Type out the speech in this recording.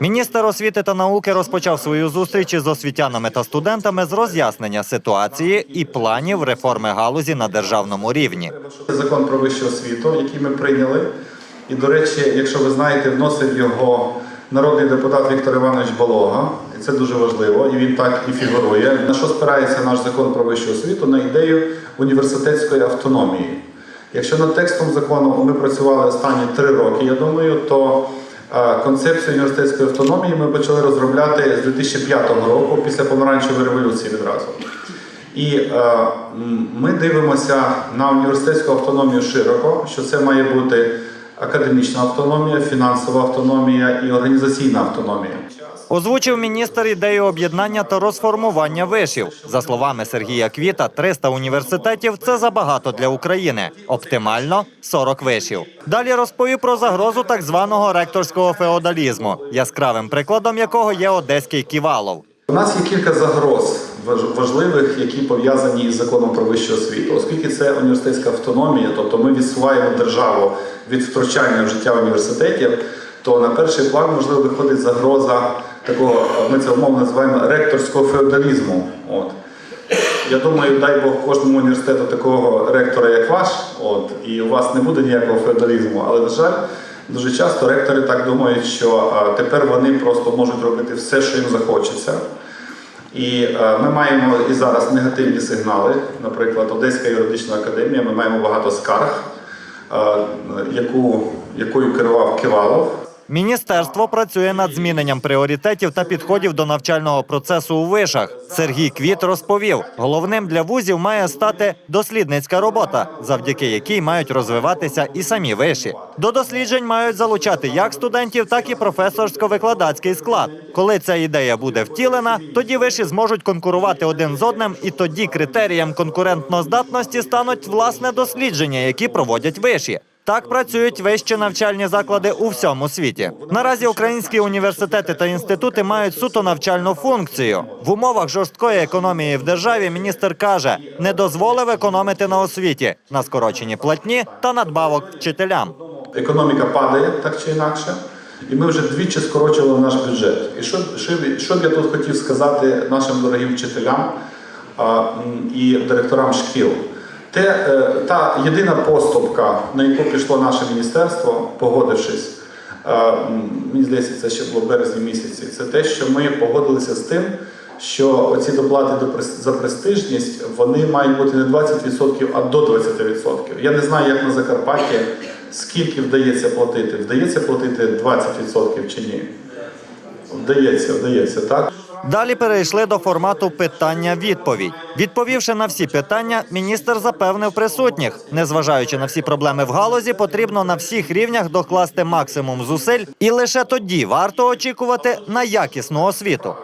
Міністр освіти та науки розпочав свою зустріч із освітянами та студентами з роз'яснення ситуації і планів реформи галузі на державному рівні. Закон про вищу освіту, який ми прийняли. І, до речі, якщо ви знаєте, вносив його народний депутат Віктор Іванович Болога. І це дуже важливо, і він так і фігурує. На що спирається наш закон про вищу освіту? На ідею університетської автономії. Якщо над текстом закону ми працювали останні три роки, я думаю, то концепцію університетської автономії ми почали розробляти з 2005 року після помаранчевої революції відразу. І е, ми дивимося на університетську автономію широко, що це має бути академічна автономія, фінансова автономія і організаційна автономія. Озвучив міністр ідею об'єднання та розформування вишів. За словами Сергія Квіта, 300 університетів це забагато для України. Оптимально 40 вишів. Далі розповів про загрозу так званого ректорського феодалізму, яскравим прикладом якого є одеський Ківалов. У нас є кілька загроз важливих, які пов'язані із законом про вищу освіту. Оскільки це університетська автономія, тобто ми відсуваємо державу від втручання в життя університетів, то на перший план можливо виходить загроза такого, ми це умовно називаємо ректорського феодалізму. От. Я думаю, дай Бог кожному університету такого ректора, як ваш, от, і у вас не буде ніякого феодалізму, але, на жаль, дуже часто ректори так думають, що тепер вони просто можуть робити все, що їм захочеться. І е, ми маємо і зараз негативні сигнали. Наприклад, Одеська юридична академія, ми маємо багато скарг, е, яку, якою керував Кивалов. Міністерство працює над зміненням пріоритетів та підходів до навчального процесу у вишах. Сергій Квіт розповів, головним для вузів має стати дослідницька робота, завдяки якій мають розвиватися і самі виші. До досліджень мають залучати як студентів, так і професорсько-викладацький склад. Коли ця ідея буде втілена, тоді виші зможуть конкурувати один з одним, і тоді критерієм конкурентноздатності стануть власне дослідження, які проводять виші. Так працюють вищі навчальні заклади у всьому світі. Наразі українські університети та інститути мають суто навчальну функцію. В умовах жорсткої економії в державі міністр каже, не дозволив економити на освіті, на скорочені платні та надбавок вчителям. Економіка падає так чи інакше, і ми вже двічі скорочували наш бюджет. І що, що, що б я тут хотів сказати нашим дорогим вчителям а, і директорам шкіл? Те, е, та єдина поступка, на яку пішло наше міністерство, погодившись, е, мені здається, це ще було березні місяці, це те, що ми погодилися з тим, що оці доплати за престижність вони мають бути не 20%, а до 20%. Я не знаю, як на Закарпатті, скільки вдається платити. Вдається платити 20% чи ні? Вдається, вдається, так? Далі перейшли до формату питання-відповідь. Відповівши на всі питання, міністр запевнив присутніх, незважаючи на всі проблеми в галузі, потрібно на всіх рівнях докласти максимум зусиль, і лише тоді варто очікувати на якісну освіту.